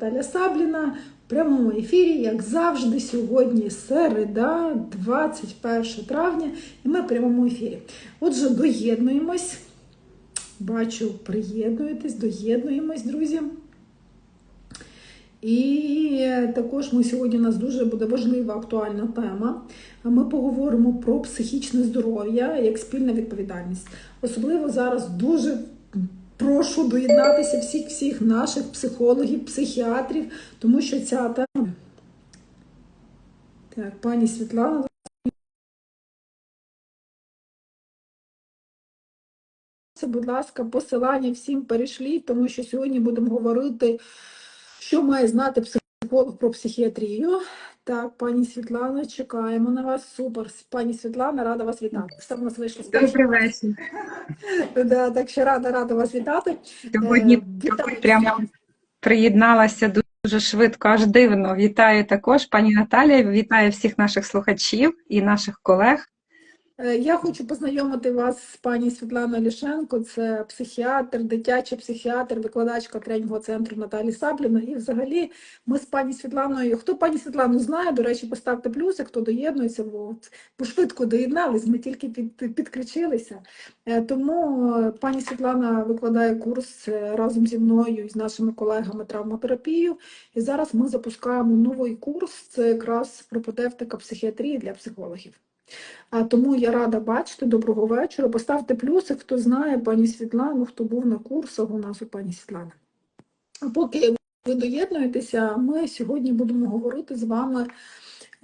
Наталя Сабліна в прямому ефірі, як завжди, сьогодні середа, 21 травня, і ми в прямому ефірі. Отже, доєднуємось. Бачу, приєднуєтесь, доєднуємось, друзі. І також ми сьогодні у нас дуже буде важлива актуальна тема. Ми поговоримо про психічне здоров'я як спільна відповідальність. Особливо зараз дуже прошу доєднатися всіх всіх наших психологів, психіатрів, тому що ця тема. Так, пані Світлана. Будь ласка, посилання всім перейшліть, тому що сьогодні будемо говорити, що має знати психолог про психіатрію. Так, пані Світлана, чекаємо на вас. Супер. Пані Світлана, рада вас вітати. Все в нас вийшло Добрий вечір. Да, так що рада, рада вас вітати. Сьогодні Е, прямо приєдналася дуже швидко, аж дивно. Вітаю також пані Наталія, вітаю всіх наших слухачів і наших колег. Е, Я хочу познайомити вас з пані Світланою Лішенко. Це психіатр, дитячий психіатр, викладачка тренінгового центру Наталі Сабліна. І взагалі ми з пані Світланою. Хто пані Світлану знає, до речі, поставте плюсик, хто доєднується, бо швидко доєднались, ми тільки під, підключилися. Е, Тому е, пані Світлана викладає курс разом зі мною і з нашими колегами травматерапію. І зараз ми запускаємо новий курс. Це якраз пропедевтика психіатрії для психологів. Тому я рада бачити. Доброго вечора. Поставте плюсик, хто знає пані Світлану, хто був на курсах у нас у пані Світлани. А поки ви доєднуєтеся, ми сьогодні будемо говорити з вами,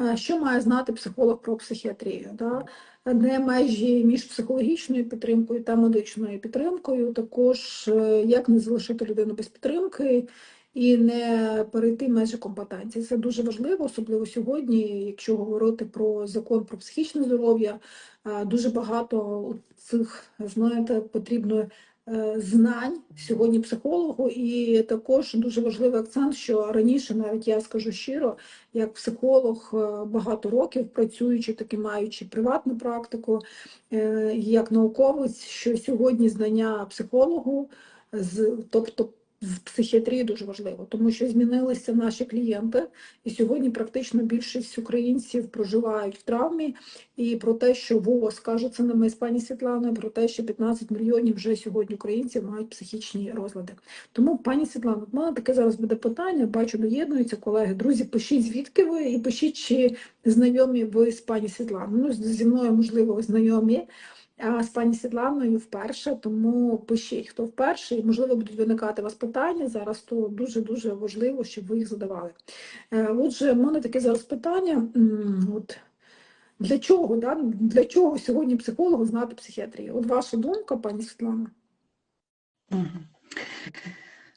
е, що має знати психолог про психіатрію. Да? Де межі між психологічною підтримкою та медичною підтримкою, також е, як не залишити людину без підтримки і не перейти межі компетенції. Це дуже важливо, особливо сьогодні, якщо говорити про закон про психічне здоров'я. е, Дуже багато цих, знаєте, потрібно е, знань сьогодні психологу, і також дуже важливий акцент, що раніше, навіть я скажу щиро, як психолог е, багато років працюючи, таки маючи приватну практику, як науковець, що сьогодні знання психологу, з, тобто з психіатрії дуже важливо, тому що змінилися наші клієнти, і сьогодні практично більшість українців проживають в травмі. І про те, що ВОЗ каже це не ми з пані Світланою, про те, що 15 мільйонів вже сьогодні українців мають психічні розлади. Тому, пані Світлано, в мене таке зараз буде питання. Бачу, доєднуються колеги. Друзі, пишіть звідки ви і пишіть, чи знайомі ви з пані Світланою. Ну, зі мною, можливо, ви знайомі. З пані Світланою вперше, тому пишіть, хто вперше, і можливо будуть виникати у вас питання зараз, то дуже-дуже важливо, щоб ви їх задавали. Е, Отже, в мене таке зараз питання. От, для чого, да? для чого сьогодні психологу знати психіатрію? От ваша думка, пані Світлана?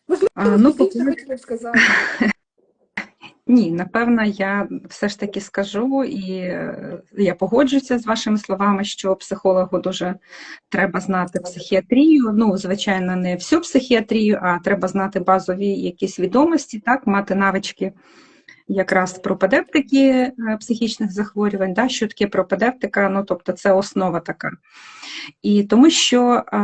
Можливо, А, ну, ви більше по- хотіли б сказати. Ні, напевно, я все ж таки скажу, і е, я погоджуюся з вашими словами, що психологу дуже треба знати психіатрію. Ну, звичайно, не всю психіатрію, а треба знати базові якісь відомості, так, мати навички якраз пропедевтики е, психічних захворювань, да, що таке пропедевтика, ну, тобто це основа така. І тому що а,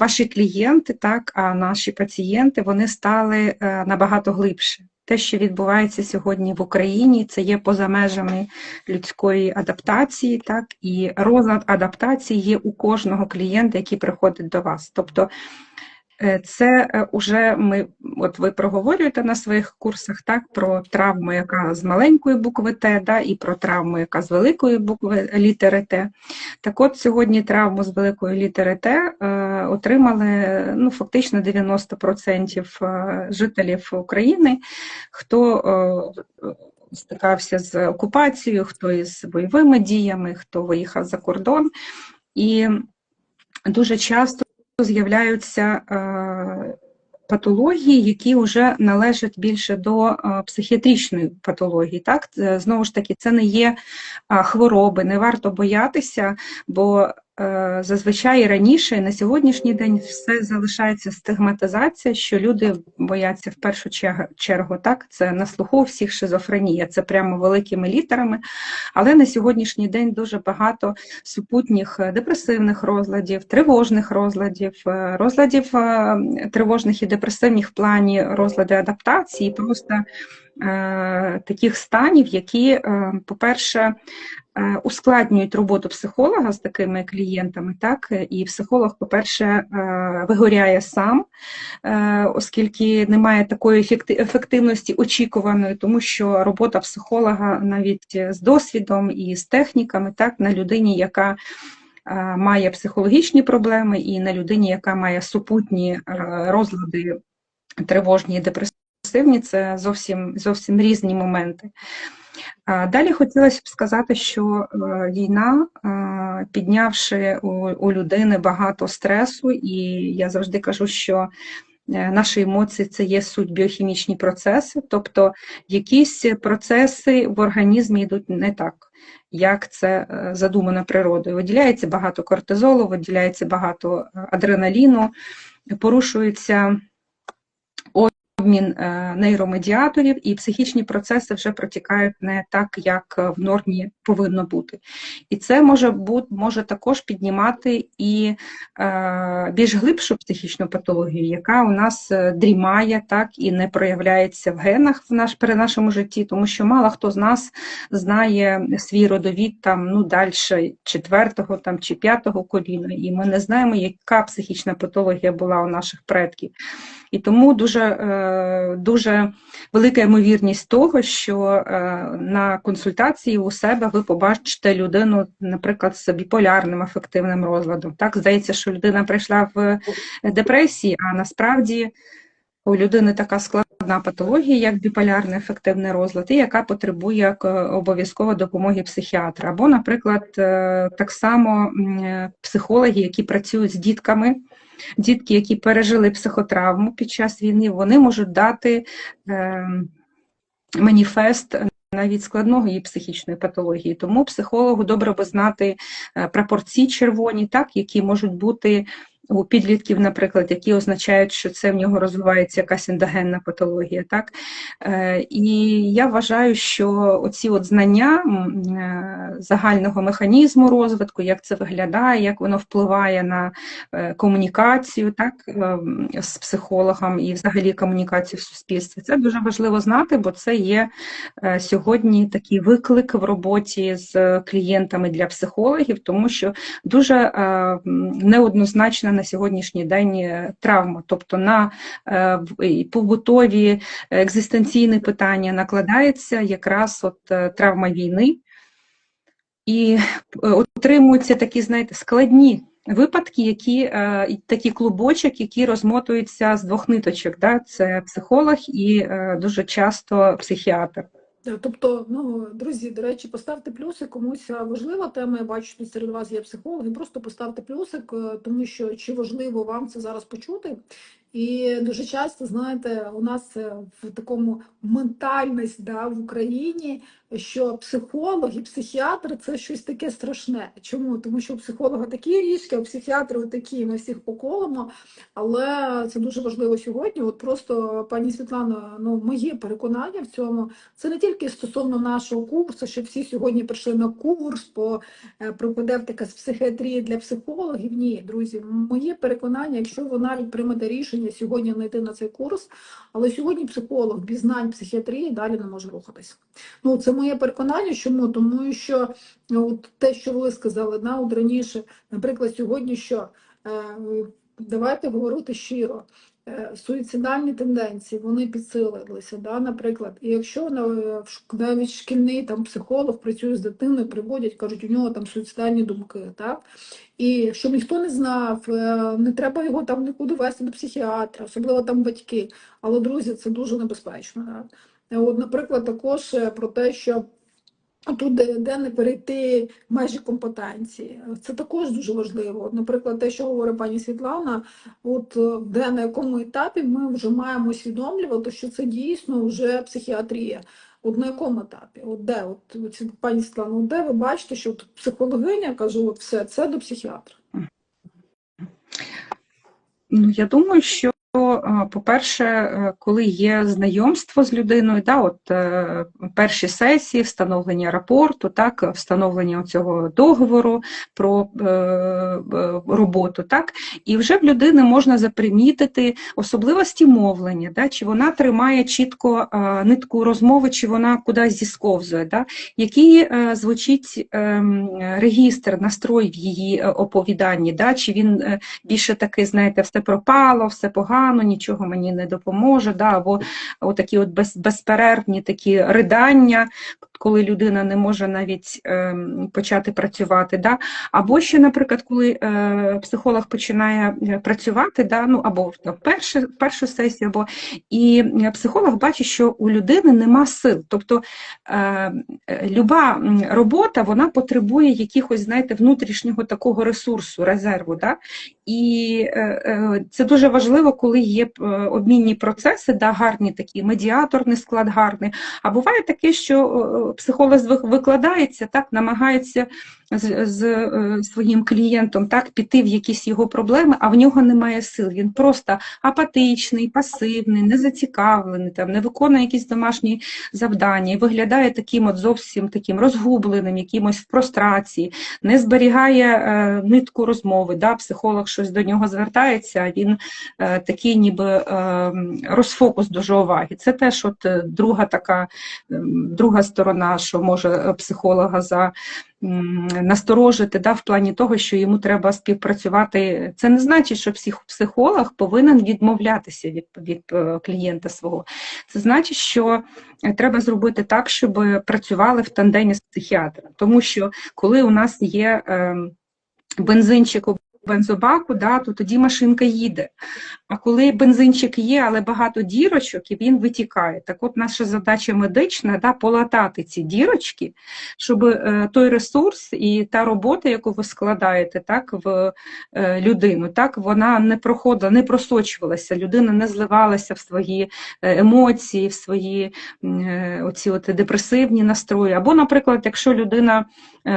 ваші клієнти, так, а наші пацієнти, вони стали е, набагато глибше. Те, що відбувається сьогодні в Україні, це є поза межами людської адаптації, так, і розлад адаптації є у кожного клієнта, який приходить до вас. Тобто це вже ми, от ви проговорюєте на своїх курсах так, про травму, яка з маленької букви Т, да, і про травму, яка з великої букви літери Т. Так от сьогодні травму з великої літери Т е, отримали ну, фактично 90% е, жителів України, хто е, стикався з окупацією, хто із бойовими діями, хто виїхав за кордон. І дуже часто з'являються е, патології, які вже належать більше до е, психіатричної патології. Так? Це, Знову ж таки, це не є хвороби, не варто боятися, бо е, зазвичай раніше, на сьогоднішній день все залишається стигматизація, що люди бояться в першу чергу, так, це на слуху всіх шизофренія, це прямо великими літерами. Але на сьогоднішній день дуже багато супутніх е, депресивних розладів, тривожних розладів, е, розладів е, тривожних і депресивних в плані розлади адаптації, просто е, таких станів, які, е, по-перше, е, ускладнюють роботу психолога з такими клієнтами, так? І психолог, по-перше, е, вигоряє сам, е, оскільки немає такої ефективності очікуваної, тому що робота психолога навіть з досвідом і з техніками, так? На людині, яка е, має психологічні проблеми, і на людині, яка має супутні е, розлади тривожні і депресивні, це зовсім, зовсім різні моменти. Далі хотілося б сказати, що е, війна, е, піднявши у, людини багато стресу, і я завжди кажу, що е, наші емоції це є суть біохімічні процеси, тобто якісь процеси в організмі йдуть не так, як це задумано природою. Виділяється багато кортизолу, виділяється багато адреналіну, порушується обмін е, нейромедіаторів, і психічні процеси вже протікають не так, як е, в нормі повинно бути. І це може бути може також піднімати і е, більш глибшу психічну патологію, яка у нас дрімає так і не проявляється в генах в наш при нашому житті, тому що мало хто з нас знає свій родовід там ну далі четвертого там чи п'ятого коліна, і ми не знаємо, яка психічна патологія була у наших предків. І тому дуже, дуже велика ймовірність того, що е, на консультації у себе ви побачите людину, наприклад, з біполярним афективним розладом. Так, здається, що людина прийшла в депресії, а насправді у людини така складна патологія, як біполярний ефективний розлад, і яка потребує е, обов'язково допомоги психіатра. Або, наприклад, е, так само психологи, які працюють з дітками. Дітки, які пережили психотравму під час війни, вони можуть дати е, маніфест навіть складної психічної патології. Тому психологу добре би знати пропорції прапорці червоні, так, які можуть бути у підлітків, наприклад, які означають, що це в нього розвивається якась ендогенна патологія. Так? Е, І я вважаю, що оці от знання е, загального механізму розвитку, як це виглядає, як воно впливає на е, комунікацію так, з психологом і взагалі комунікацію в суспільстві, це дуже важливо знати, бо це є сьогодні такий виклик в роботі з клієнтами для психологів, тому що дуже е, на сьогоднішній день е, травма, тобто на е, побутові екзистенційні питання накладається якраз от е, травма війни, і отримуються такі, знаєте, складні випадки, які такі клубочок, які розмотуються з двох ниточок. Да? Це психолог і дуже часто психіатр. Е, Тобто, ну, друзі, до речі, поставте плюсик, комусь е, важлива тема. Я бачу, що серед вас є психологи. Просто поставте плюсик, е, тому що чи важливо вам це зараз почути. І дуже часто, знаєте, у нас е, в такому ментальність да, в Україні, що психолог і психіатр це щось таке страшне. Чому? Тому що у психолога такі ріжки, а у психіатра такі, ми всіх поколимо. Але це дуже важливо сьогодні. От просто пані Світлана, ну моє переконання в цьому. Це не тільки стосовно нашого курсу, що всі сьогодні прийшли на курс по е, пропедевтика з психіатрії для психологів. Ні, друзі, моє переконання, якщо ви навіть приймете рішення сьогодні не йти на цей курс, але сьогодні психолог без знань психіатрії далі не може рухатись. Ну це моє переконання. Чому? Тому що ну, от те, що ви сказали, на от раніше, наприклад, сьогодні що е, давайте говорити щиро. Е, суїцидальні тенденції вони підсилилися, да, наприклад. І якщо шк- навіть шкільний там психолог працює з дитиною, приводять, кажуть, у нього там суїцидальні думки, так? І щоб ніхто не знав, е, не треба його там нікуди вести до психіатра, особливо там батьки. Але, друзі, це дуже небезпечно. Да? Е, От, наприклад, також е, про те, що Тут де, не перейти межі компетенції. Це також дуже важливо. Наприклад, те, що говорить пані Світлана, от е, де на якому етапі ми вже маємо усвідомлювати, що це дійсно вже психіатрія. От на якому етапі? От де, от, пані Світлано, от де ви бачите, що от психологиня каже, от все, це до психіатра. Ну, я думаю, що, по-перше, е, коли є знайомство з людиною, да, от е, перші сесії, встановлення рапорту, так, встановлення цього договору про е, е, роботу, так, і вже в людини можна запримітити особливості мовлення, да, чи вона тримає чітко е, нитку розмови, чи вона кудись зісковзує, да, який е, звучить ем, регістр, настрой в її е, оповіданні, да, чи він е, більше такий, знаєте, все пропало, все погано, нічого мені не допоможе, да, або отакі от без, безперервні такі ридання, коли людина не може навіть ем, почати працювати. Да? Або ще, наприклад, коли е, психолог починає е, працювати, да, ну, або в першу, першу сесію, або і е, психолог бачить, що у людини нема сил. Тобто е, е, люба робота вона потребує якихось, знаєте, внутрішнього такого ресурсу, резерву. Да? І е, е, це дуже важливо, коли є е, обмінні процеси, да, гарні такі, медіаторний склад гарний. А буває таке, що е, психолог викладається, так, намагається з, з е, своїм клієнтом так, піти в якісь його проблеми, а в нього немає сил. Він просто апатичний, пасивний, незацікавлений, там, не виконує якісь домашні завдання і виглядає таким от зовсім таким розгубленим, якимось в прострації, не зберігає е, нитку розмови. Да? Психолог щось до нього звертається, він е, такий ніби е, розфокус дуже уваги. Це теж от е, друга така, ем, друга сторона, що може психолога за насторожити да, в плані того, що йому треба співпрацювати. Це не значить, що психолог повинен відмовлятися від, від е, клієнта свого. Це значить, що треба зробити так, щоб працювали в тандемі з психіатром. Тому що коли у нас є ем, бензинчик у бензобаку, да, то тоді машинка їде. А коли бензинчик є, але багато дірочок, і він витікає. Так от наша задача медична да, полатати ці дірочки, щоб е, той ресурс і та робота, яку ви складаєте так, в е, людину, так, вона не проходила, не просочувалася, людина не зливалася в свої е, емоції, в свої оці от депресивні настрої. Або, наприклад, якщо людина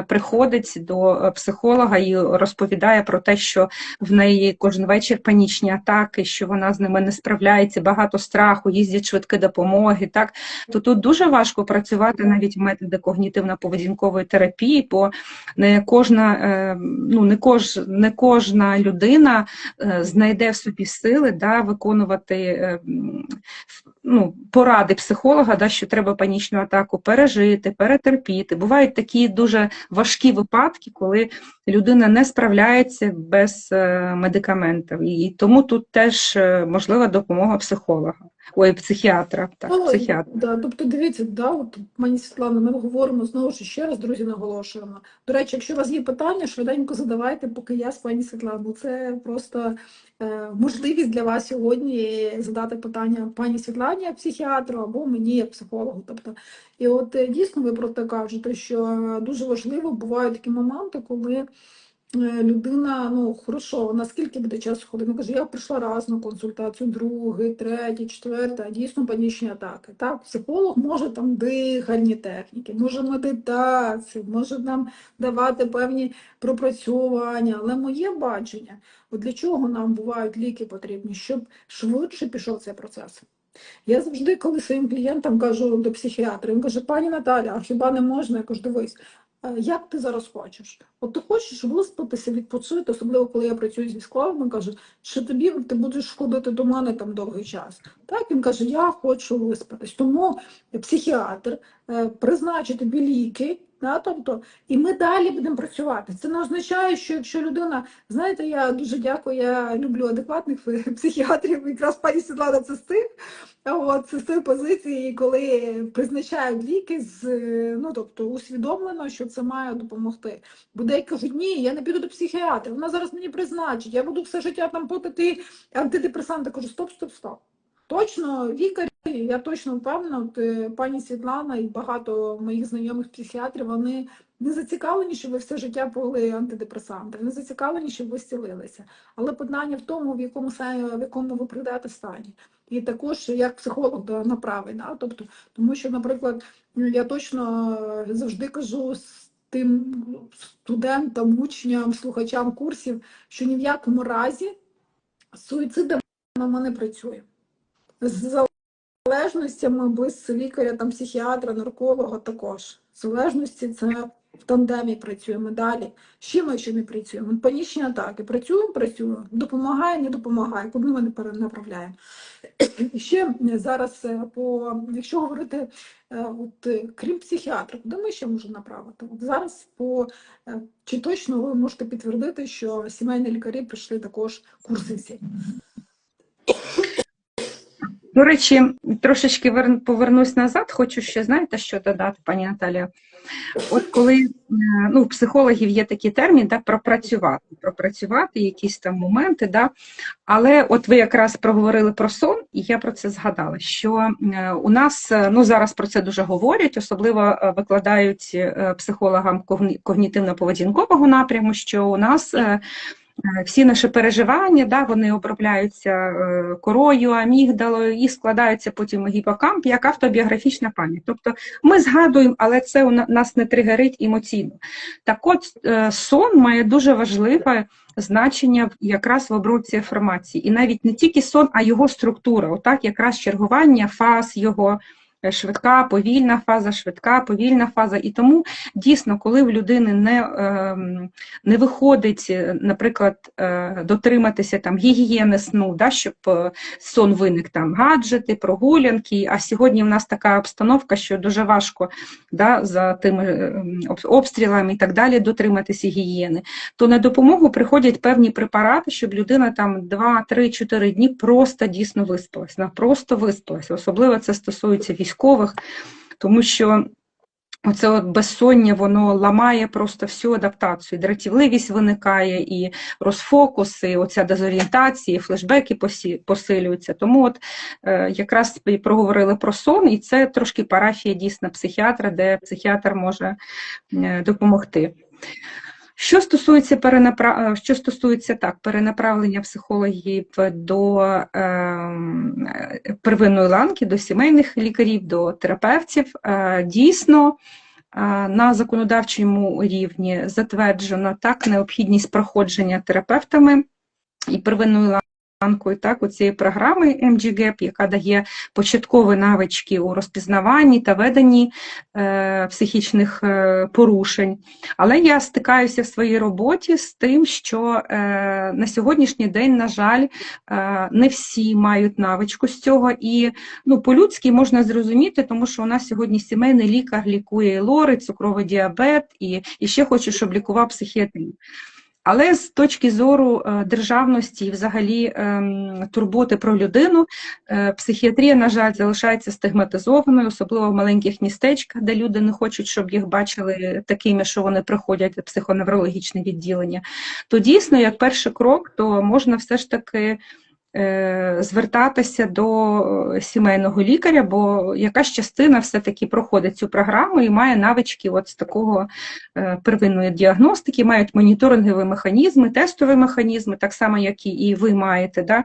приходить до психолога і розповідає про те, що в неї кожен вечір панічні атаки, що вона з ними не справляється, багато страху, їздять швидкі допомоги, так то тут дуже важко працювати навіть методи когнітивно-поведінкової терапії, бо не кожна, е, ну не кож, не кожна людина е, знайде в собі сили да, виконувати е, ну, поради психолога, да, що треба панічну атаку пережити, перетерпіти. Бувають такі дуже важкі випадки, коли людина не справляється без е, медикаментів. І тому тут теж е, можлива допомога психолога, ой, психіатра. Так, Ну, психіатра. Да, тобто, дивіться, да, от пані Світлана, ми говоримо знову ж ще раз, друзі, наголошуємо. До речі, якщо у вас є питання, швиденько задавайте, поки я з пані Світланою. Це просто е, можливість для вас сьогодні задати питання пані Світлані, як психіатру, або мені, як психологу. Тобто, і от е, дійсно ви про те кажете, що е, дуже важливо бувають такі моменти, коли. Е, Людина, ну хорошо, наскільки буде часу ходити? Вона каже, я прийшла раз на консультацію, другий, третій, четвертий, дійсно панічні атаки. Так, психолог може там дихальні техніки, може медитацію, може нам давати певні пропрацювання. Але моє бачення, от для чого нам бувають ліки потрібні, щоб швидше пішов цей процес. Я завжди, коли своїм клієнтам кажу до психіатра, він каже, пані Наталя, а хіба не можна? Я кажу, дивись, як ти зараз хочеш? От ти хочеш виспатися, відпочити, особливо коли я працюю з військовими, кажу, що тобі ти будеш ходити до мене там довгий час. Так він каже, я хочу виспатись. Тому психіатр е, призначить тобі ліки. Да, тобто, і ми далі будемо працювати. Це не означає, що якщо людина, знаєте, я дуже дякую, я люблю адекватних психіатрів, якраз пані Світлана це з тих, От, це з тої позиції, коли призначають ліки з ну тобто усвідомлено, що це має допомогти. Бо деякі кажуть, ні, я не піду до психіатра, вона зараз мені призначить, я буду все життя там потити антидепресанти. Кажу, стоп, стоп, стоп. Точно, лікарі, я точно впевнена, от, е, пані Світлана і багато моїх знайомих психіатрів, вони не зацікавлені, щоб ви все життя пили антидепресанти, не зацікавлені, щоб ви зцілилися. Але питання в тому, в якому, в якому ви прийдете стані. і також як психолог направить. Да? Тобто, тому що, наприклад, я точно е, завжди кажу з тим студентам, учням, слухачам курсів, що ні в якому разі з суїцидами ми не працюємо. Залежностями без лікаря, там, психіатра, нарколога також. Залежності це в тандемі працюємо далі. Чим ми ще не працюємо? Панічні атаки. Працюємо, працюємо. Допомагає, не допомагає. Куди ми не перенаправляємо. І ще зараз, е, по, якщо говорити, е, от, е, крім психіатра, куди ми ще можемо направити? От зараз по чи точно ви можете підтвердити, що сімейні лікарі прийшли також курси? До речі, трошечки вер- повернусь назад, хочу ще, знаєте, що додати, пані Наталія. От коли е, ну, у психологів є такий термін, да, пропрацювати, пропрацювати якісь там моменти, да, але от ви якраз проговорили про сон, і я про це згадала, що е, у нас е, ну, зараз про це дуже говорять, особливо викладають психологам когнітивно-поведінкового напряму, що у нас Всі наші переживання, да, вони обробляються е, корою, амігдалою і складаються потім у гіпокамп як автобіографічна пам'ять. Тобто ми згадуємо, але це у нас не тригерить емоційно. Так от е, сон має дуже важливе значення якраз в обробці інформації. І навіть не тільки сон, а його структура. Отак якраз чергування фаз його. Швидка, повільна фаза, швидка, повільна фаза. І тому дійсно, коли в людини не, ем, не виходить, е, наприклад, е, дотриматися там гігієни сну, да, щоб е, сон виник там гаджети, прогулянки. А сьогодні в нас така обстановка, що дуже важко да, за тими обстрілами і так далі дотриматися гігієни, то на допомогу приходять певні препарати, щоб людина там 2, 3, 4 дні просто дійсно виспалась. Просто виспалась. Особливо це стосується військових, тому що Оце от безсоння, воно ламає просто всю адаптацію. Дратівливість виникає, і розфокуси, і оця дезорієнтація, і флешбеки посилюються. Тому от е, якраз проговорили про сон, і це трошки парафія дійсно психіатра, де психіатр може е, допомогти. Що стосується перенапра... е, що стосується так, перенаправлення психологів до е, первинної ланки, до сімейних лікарів, до терапевтів, е, дійсно е, на законодавчому рівні затверджено так необхідність проходження терапевтами і первинною ланкою так, у цієї програми MGGAP, яка дає початкові навички у розпізнаванні та веденні е, психічних е, порушень. Але я стикаюся в своїй роботі з тим, що е, на сьогоднішній день, на жаль, е, не всі мають навичку з цього. І ну, по-людськи можна зрозуміти, тому що у нас сьогодні сімейний лікар лікує лори, цукровий діабет, і, і ще хочу, щоб лікував психіатрію. Але з точки зору е, державності і взагалі ем, турботи про людину, е, психіатрія, на жаль, залишається стигматизованою, особливо в маленьких містечках, де люди не хочуть, щоб їх бачили такими, що вони приходять в психоневрологічне відділення. То дійсно, як перший крок, то можна все ж таки звертатися до е, сімейного лікаря, бо якась частина все-таки проходить цю програму і має навички от з такого е, первинної діагностики, мають моніторингові механізми, тестові механізми, так само, як і ви маєте, да,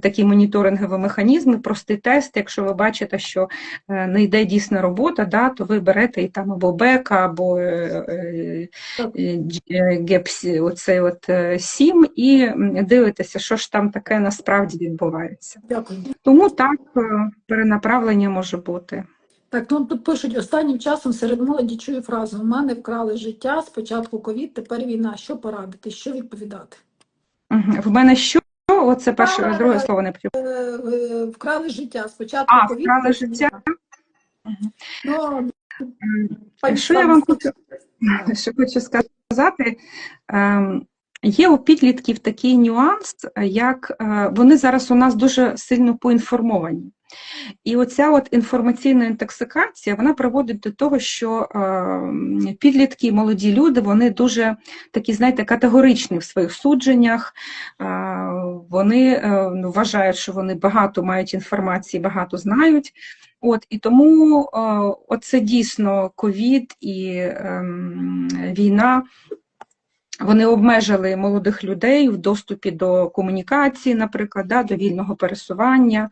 такі моніторингові механізми, простий тест. Якщо ви бачите, що е, не йде дійсна робота, да, то ви берете і там або бека, або е, е, е, гепс, оцей от е, сім, і дивитеся, що ж там таке насправді відбувається. Дякую. Тому так е, перенаправлення може бути. Так, ну тут пишуть останнім часом серед молоді чую фразу: у мене вкрали життя, спочатку ковід, тепер війна. Що порадити? Що відповідати? В мене що? Оце перше, друге слово не почув. Е, е, Вкрали життя, спочатку А, повітря. вкрали життя. Ну, Що я вам хочу, що хочу сказати? Є у підлітків такий нюанс, як е, вони зараз у нас дуже сильно поінформовані. І оця от інформаційна інтоксикація, вона приводить до того, що е, підлітки, молоді люди, вони дуже такі, знаєте, категоричні в своїх судженнях, е, вони ну, вважають, що вони багато мають інформації, багато знають. От, і тому оце дійсно ковід і ем, війна Вони обмежили молодих людей в доступі до комунікації, наприклад, да, до вільного пересування.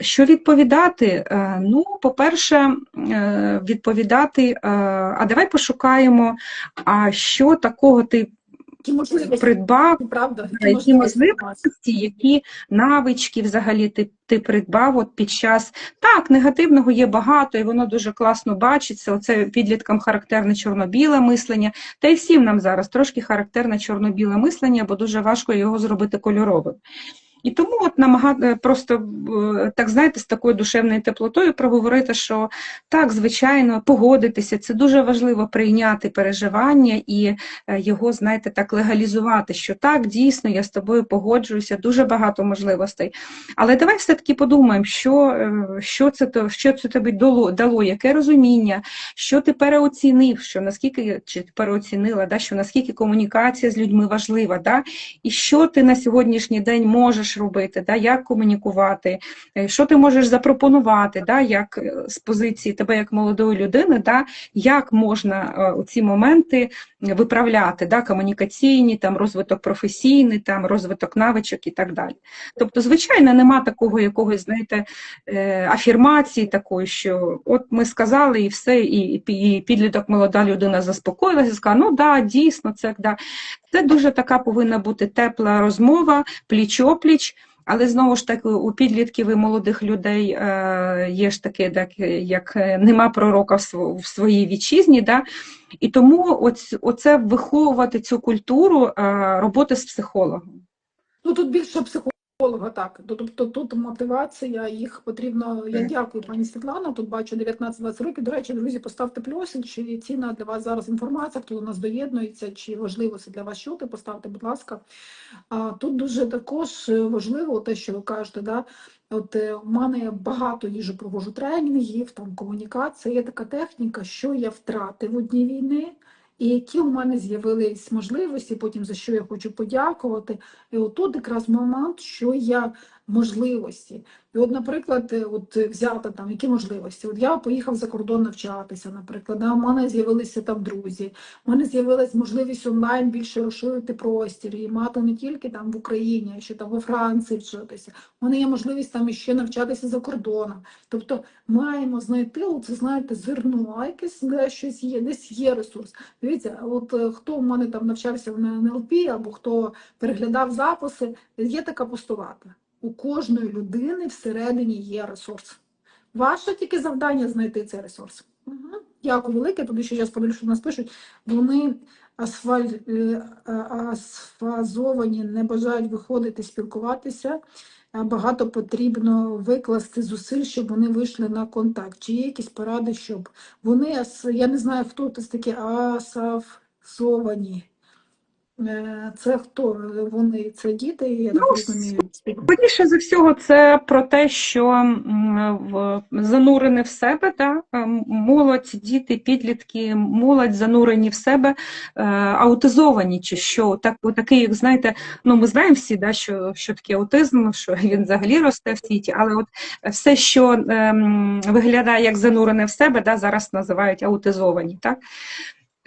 Що відповідати? Е, Ну, по-перше, е, відповідати, е, а давай пошукаємо, а що такого ти Які можливості, придбав, правда? які можливості, можливості? які навички взагалі ти, ти придбав от під час. Так, негативного є багато, і воно дуже класно бачиться. Оце підліткам характерне чорно-біле мислення. Та й всім нам зараз трошки характерне чорно-біле мислення, бо дуже важко його зробити кольоровим. І тому от намагати просто е, так знаєте, з такою душевною теплотою проговорити, що так, звичайно, погодитися, це дуже важливо прийняти переживання і е, його, знаєте, так легалізувати, що так, дійсно, я з тобою погоджуюся, дуже багато можливостей. Але давай все-таки подумаємо, що, е, що це що це тобі дало, дало, яке розуміння, що ти переоцінив, що наскільки чи переоцінила, да, що наскільки комунікація з людьми важлива, да, і що ти на сьогоднішній день можеш робити, да, як комунікувати, е, що ти можеш запропонувати, да, як е, з позиції тебе як молодої людини, да, як можна е, ці моменти виправляти, да, комунікаційні, там, розвиток професійний, там, розвиток навичок і так далі. Тобто, звичайно, нема такого якогось, знаєте, е, афірмації такої, що от ми сказали і все, і, і підліток молода людина заспокоїлася, сказала, ну да, дійсно, це да. Це дуже така повинна бути тепла розмова, пліч-опліч. Але знову ж таки, у підлітків і молодих людей е, є ж таке, так, як е, нема пророка в, своїй вітчизні. Да? І тому оць, оце виховувати цю культуру е, роботи з психологом. Ну тут більше психолога, так. Тобто тут мотивація, їх потрібно. Я дякую, пані Світлана. Тут бачу 19-20 років. До речі, друзі, поставте плюсик, чи цінна для вас зараз інформація, хто до нас доєднується, чи важливо це для вас чути, поставте, будь ласка. А тут дуже також е, важливо те, що ви кажете, да. От е, у мене багато їжу провожу тренінгів, там комунікація, є така техніка, що я втратив у дні війни, і які у мене з'явились можливості, потім за що я хочу подякувати. І отут якраз момент, що я можливості. І от, наприклад, е, от взяти там які можливості. От я поїхав за кордон навчатися, наприклад, да, у мене з'явилися там друзі, у мене з'явилась можливість онлайн більше розширити простір і мати не тільки там в Україні, а ще там во Франції вчитися. У мене є можливість там іще навчатися за кордоном. Тобто маємо знайти, оце знаєте, зерно, а якесь де щось є, десь є ресурс. Дивіться, от е, хто в мене там навчався в НЛП, або хто переглядав записи, є така постулата. У кожної людини всередині є ресурс. Ваше тільки завдання знайти цей ресурс. Угу. Дякую велике. Туди ще зараз подивлюсь, що нас пишуть. Вони асфаль... е, асфазовані, не бажають виходити, спілкуватися. Багато потрібно викласти зусиль, щоб вони вийшли на контакт. Чи є якісь поради, щоб вони, я не знаю, хто це такі асафзовані. Е, Це хто? Вони це діти, я так Ну, розумію. Скоріше за всього, це про те, що занурене в себе, да? ем, молодь, діти, підлітки, молодь занурені в себе, е, аутизовані, чи що, так, такий, як знаєте, ну ми знаємо всі, да, що, що таке аутизм, що він взагалі росте в світі, але от все, що ем, виглядає як занурене в себе, да, зараз називають аутизовані. Так?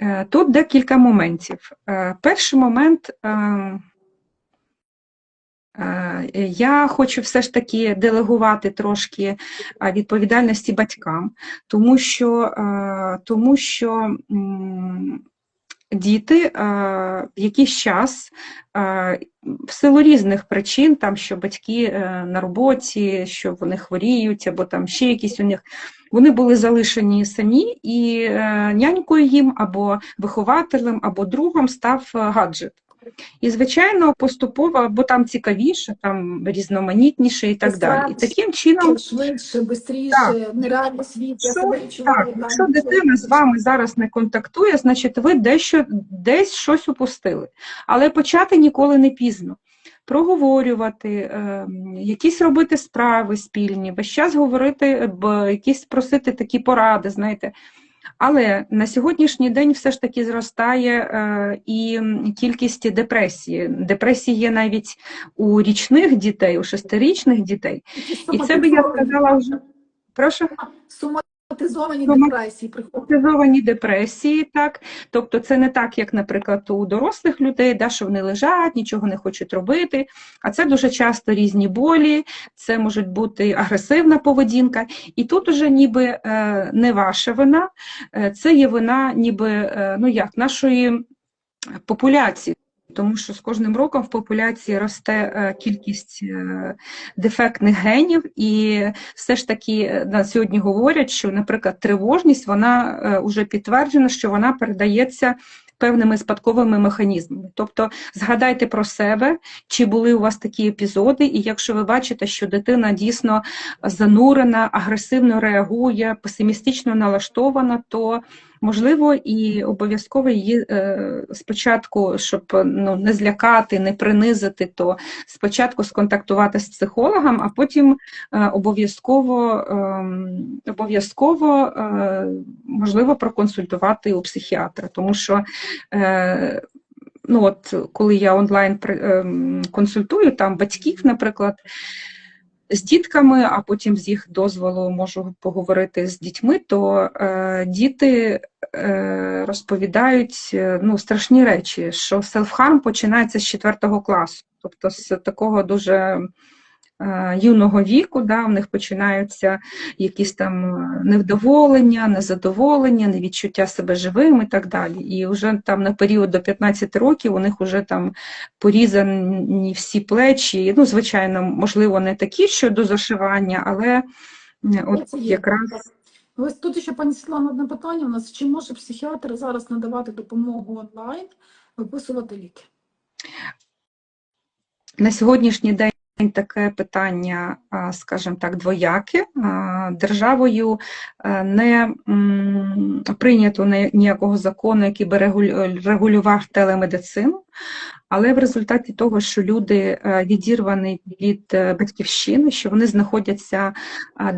Е, Тут декілька моментів. Е, Перший момент. Е, Я хочу все ж таки делегувати трошки відповідальності батькам, тому що, тому що діти е, в якийсь час е, в силу різних причин, там, що батьки е, на роботі, що вони хворіють, або там ще якісь у них, вони були залишені самі, і е, нянькою їм або вихователем, або другом став е, гаджет. І, звичайно, поступово, бо там цікавіше, там різноманітніше і так далі. І таким чином, швидше, швидше, нереальний світ. Я себе відчуваю так, якщо дитина з вами зараз не контактує, значить ви дещо, десь щось упустили. Але почати ніколи не пізно. Проговорювати, ем, якісь робити справи спільні, весь час говорити, якісь просити такі поради, знаєте. Але на сьогоднішній день все ж таки зростає е, і кількість депресії. Депресії є навіть у річних дітей, у шестирічних дітей. І це би я сказала вже. Прошу. Соматизовані депресії приходять. Соматизовані депресії, так. Тобто це не так, як, наприклад, у дорослих людей, да, що вони лежать, нічого не хочуть робити. А це дуже часто різні болі, це може бути агресивна поведінка. І тут уже ніби е, не ваша вина, е, це є вина ніби е, ну як, нашої популяції. Тому що з кожним роком в популяції росте е, кількість е, дефектних генів, і все ж таки е, на сьогодні говорять, що, наприклад, тривожність вона вже підтверджена, що вона передається певними спадковими механізмами. Тобто згадайте про себе, чи були у вас такі епізоди, і якщо ви бачите, що дитина дійсно занурена, агресивно реагує, песимістично налаштована, то можливо і обов'язково її е, спочатку, щоб ну, не злякати, не принизити, то спочатку сконтактувати з психологом, а потім е, обов'язково ем, обов'язково е, можливо проконсультувати у психіатра, тому що е, ну от коли я онлайн ем, консультую там батьків, наприклад. З дітками, а потім з їх дозволу можу поговорити з дітьми, то е, діти е, розповідають е, ну, страшні речі, що селф-харм починається з 4 класу, тобто з такого дуже юного віку, да, в них починаються якісь там е, невдоволення, незадоволення, невідчуття себе живим і так далі. І вже там на період до 15 років у них вже там порізані всі плечі. Ну, звичайно, можливо, не такі, що до зашивання, але е, от якраз. Ось тут ще пані Світлана одне питання у нас. Чи може психіатр зараз надавати допомогу онлайн, виписувати ліки? На сьогоднішній день таке питання, скажімо так, двояке. Державою е, не прийнято ні- ніякого закону, який би регулю- регулював телемедицину, але в результаті того, що люди е, відірвані від е, батьківщини, що вони знаходяться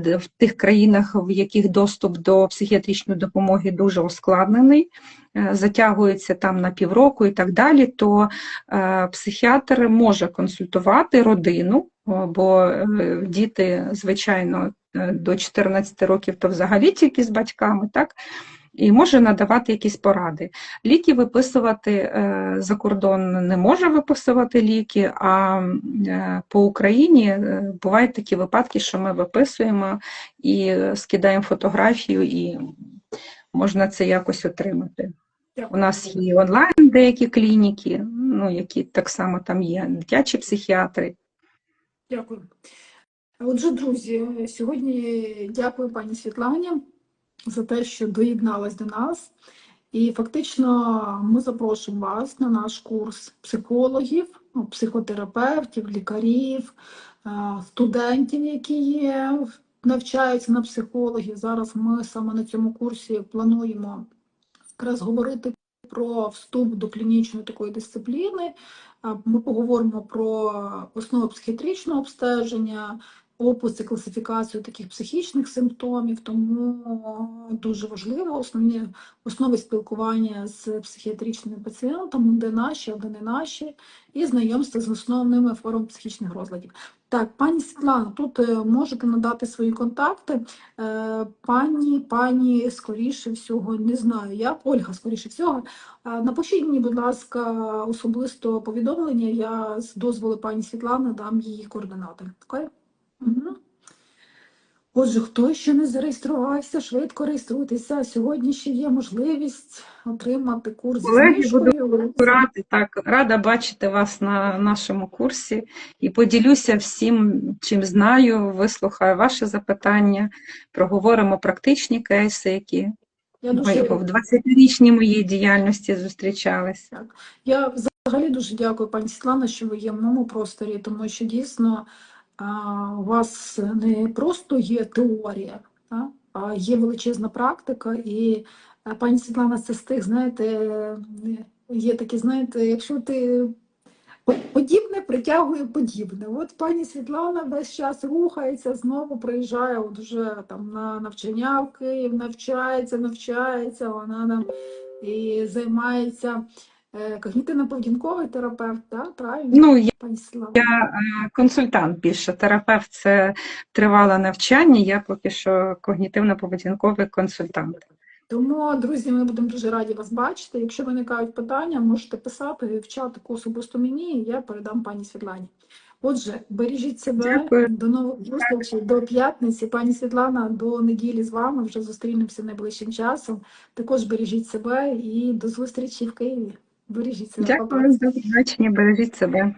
в тих країнах, в яких доступ до психіатричної допомоги дуже ускладнений, е, затягується там на півроку і так далі, то е, психіатр може консультувати родину, бо е, діти, звичайно, е, до 14 років то взагалі тільки з батьками, так? І може надавати якісь поради. Ліки виписувати е, за кордон не може виписувати ліки, а е, по Україні е, бувають такі випадки, що ми виписуємо і скидаємо фотографію, і можна це якось отримати. У нас є онлайн деякі клініки, ну, які так само там є, дитячі психіатри. Дякую. Отже, друзі, сьогодні дякую пані Світлані за те, що доєдналась до нас. І фактично ми запрошуємо вас на наш курс психологів, ну, психотерапевтів, лікарів, е, студентів, які є, навчаються на психологів. Зараз ми саме на цьому курсі плануємо якраз говорити про вступ до клінічної такої дисципліни. Ми поговоримо про основи психіатричного обстеження, опис і класифікацію таких психічних симптомів, тому дуже важливо основні основи спілкування з психіатричними пацієнтами, де наші, а де не наші, і знайомство з основними формами психічних розладів. Так, пані Світлана, тут е, можете надати свої контакти. Е, Пані, пані, скоріше всього, не знаю, я Ольга, скоріше всього. Е, Напишіть мені, будь ласка, особисто повідомлення, я з дозволу пані Світлани дам її координати. Окей? Угу. Отже, хто ще не зареєструвався, швидко реєструйтеся. Сьогодні ще є можливість отримати курс Колеги, знижкою. Рада, так, рада бачити вас на нашому курсі і поділюся всім, чим знаю, вислухаю ваші запитання, проговоримо практичні кейси, які Я дуже в 20-річній моїй діяльності зустрічалися. Так. Я взагалі дуже дякую, пані Світлана, що ви є в моєму просторі, тому що дійсно у вас не просто є теорія, а, є величезна практика. І пані Світлана, це з тих, знаєте, е, є такі, знаєте, якщо ти подібне притягує подібне. От пані Світлана весь час рухається, знову приїжджає от вже там на навчання в Київ, навчається, навчається, вона там і займається е, когнітивно-поведінковий терапевт, да? правильно? Ну, я Світлана? е, консультант більше, терапевт це тривале навчання, я поки що когнітивно-поведінковий консультант. Тому, друзі, ми будемо дуже раді вас бачити. Якщо виникають питання, можете писати в чат таку особисто мені, і я передам пані Світлані. Отже, бережіть себе Дякую. до нових зустрічей до п'ятниці. Пані Світлана, до неділі з вами вже зустрінемося найближчим часом. Також бережіть себе і до зустрічі в Києві. Бережіть себе. Дякую за побачення, бережіть себе.